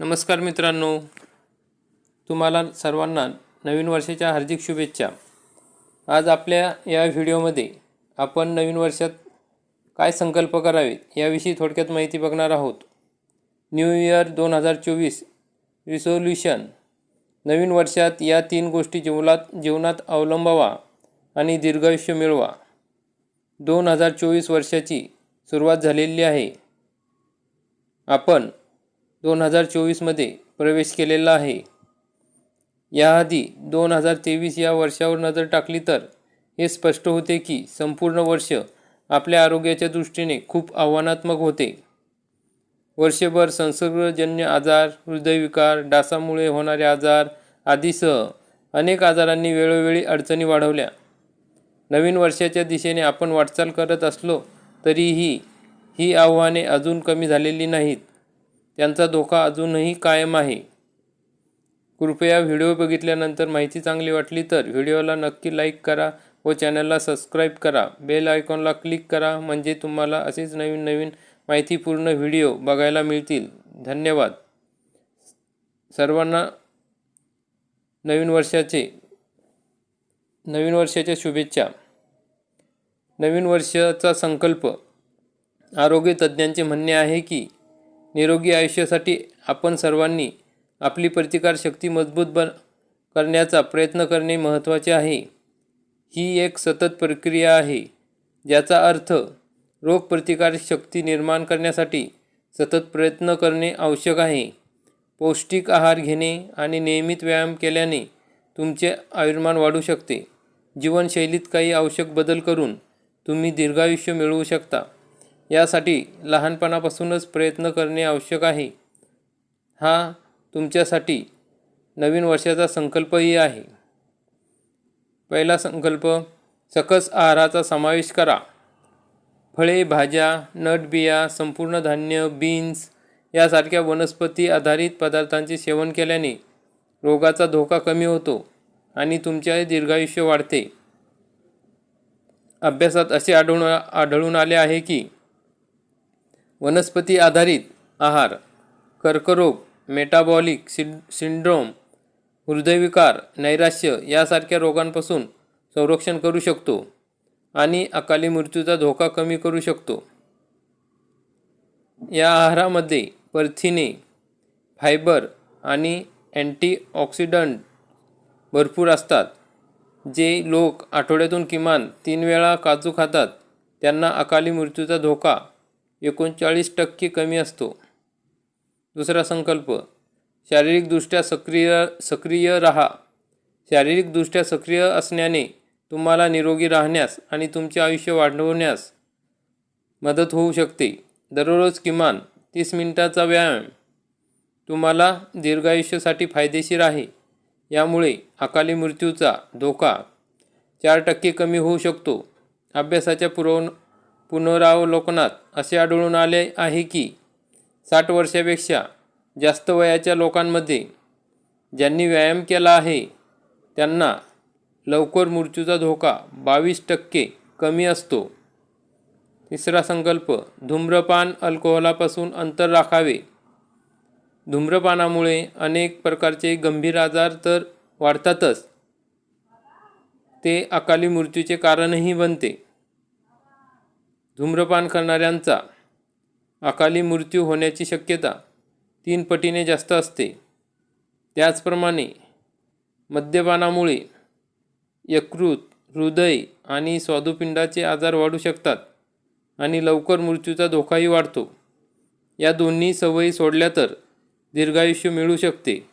नमस्कार मित्रांनो. तुम्हाला सर्वांना नवीन वर्षाच्या हार्दिक शुभेच्छा. आज आपल्या या व्हिडिओमध्ये आपण नवीन वर्षात काय संकल्प करावेत याविषयी थोडक्यात माहिती बघणार आहोत. न्यू इयर दोन हजार चोवीस रिसोल्युशन नवीन वर्षात या तीन गोष्टी जीवनात जीवनात अवलंबावा आणि दीर्घायुष्य मिळवा. दोन हजार चोवीस वर्षाची सुरुवात झालेली आहे. आपण दोन हजार चोवीसमध्ये प्रवेश केलेला आहे. याआधी दोन हजार तेवीस या वर्षावर नजर टाकली तर हे स्पष्ट होते की संपूर्ण वर्ष आपल्या आरोग्याच्या दृष्टीने खूप आव्हानात्मक होते. वर्षभर संसर्गजन्य आजार हृदयविकार डासामुळे होणारे आजार आदीसह अनेक आजारांनी वेळोवेळी अडचणी वाढवल्या. नवीन वर्षाच्या दिशेने आपण वाटचाल करत असलो तरीही ही आव्हाने अजून कमी झालेली नाहीत. त्यांचा धोका अजूनही कायम आहे. कृपया व्हिडिओ बघितल्यानंतर माहिती चांगली वाटली तर व्हिडिओला नक्की लाईक करा व चॅनलला सबस्क्राईब करा. बेल आयकॉनला क्लिक करा म्हणजे तुम्हाला असेच नवीन नवीन माहितीपूर्ण व्हिडिओ बघायला मिळतील. धन्यवाद. सर्वांना नवीन वर्षाचे नवीन वर्षाच्या शुभेच्छा. नवीन वर्षाचा संकल्प. आरोग्य तज्ज्ञांचे म्हणणे आहे की निरोगी आयुष्यासाठी आपण सर्वांनी आपली प्रतिकारशक्ती मजबूत बन करण्याचा प्रयत्न करणे महत्त्वाचे आहे. ही एक सतत प्रक्रिया आहे ज्याचा अर्थ रोगप्रतिकारशक्ती निर्माण करण्यासाठी सतत प्रयत्न करणे आवश्यक आहे. पौष्टिक आहार घेणे आणि नियमित व्यायाम केल्याने तुमचे आयुर्मान वाढू शकते. जीवनशैलीत काही आवश्यक बदल करून तुम्ही दीर्घायुष्य मिळवू शकता. यासाठी लहानपणापासूनच प्रयत्न करणे आवश्यक आहे. हा तुमच्यासाठी नवीन वर्षाचा संकल्पही आहे. पहिला संकल्प सकस आहाराचा समावेश करा. फळे भाज्या नट बिया संपूर्ण धान्य बीन्स यासारख्या वनस्पती आधारित पदार्थांचे सेवन केल्याने रोगाचा धोका कमी होतो आणि तुमचे दीर्घायुष्य वाढते. अभ्यासात असे आढळून आढळून आले आहे की वनस्पती आधारित आहार कर्करोग मेटाबॉलिक सिं सिंड्रोम हृदयविकार नैराश्य यासारख्या रोगांपासून संरक्षण करू शकतो आणि अकाली मृत्यूचा धोका कमी करू शकतो. या आहारामध्ये प्रथिने फायबर आणि अँटीऑक्सिडंट भरपूर असतात जे लोक आठवड्यातून किमान तीन वेळा काजू खातात त्यांना अकाली मृत्यूचा धोका एकोणचाळीस टक्के कमी असतो. दुसरा संकल्प शारीरिकदृष्ट्या सक्रिय सक्रिय राहा. शारीरिकदृष्ट्या सक्रिय असण्याने तुम्हाला निरोगी राहण्यास आणि तुमचे आयुष्य वाढवण्यास मदत होऊ शकते. दररोज किमान तीस मिनिटाचा व्यायाम तुम्हाला दीर्घायुष्यासाठी फायदेशीर आहे. यामुळे अकाली मृत्यूचा धोका चार टक्के कमी होऊ शकतो. अभ्यासाच्या पुरव पुनरावलोकनात असे आढळून आले आहे की साठ वर्षापेक्षा जास्त वयाच्या लोकांमध्ये ज्यांनी व्यायाम केला आहे त्यांना लवकर मृत्यूचा धोका बावीस टक्के कमी असतो. तिसरा संकल्प धूम्रपान अल्कोहोलापासून अंतर राखावे. धूम्रपानामुळे अनेक प्रकारचे गंभीर आजार तर वाढतातच. ते अकाली मृत्यूचे कारणही बनते. धूम्रपान करणाऱ्यांचा अकाली मृत्यू होण्याची शक्यता तीन पटीने जास्त असते. त्याचप्रमाणे मद्यपानामुळे यकृत हृदय आणि स्वादुपिंडाचे आजार वाढू शकतात आणि लवकर मृत्यूचा धोकाही वाढतो. या दोन्ही सवयी सोडल्या तर दीर्घायुष्य मिळू शकते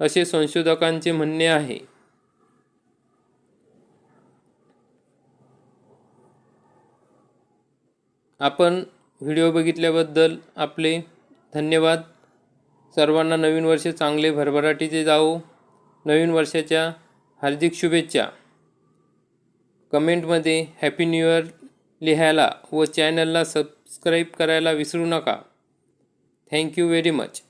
असे संशोधकांचे म्हणणे आहे. आपण व्हिडिओ बघितल्याबद्दल आपले धन्यवाद. सर्वांना नवीन वर्ष चांगले भरभराटीचे जावो. नवीन वर्षाच्या हार्दिक शुभेच्छा. कमेंटमध्ये हॅपी न्यू इयर लिहायला व चॅनलला सबस्क्राईब करायला विसरू नका. Thank you very much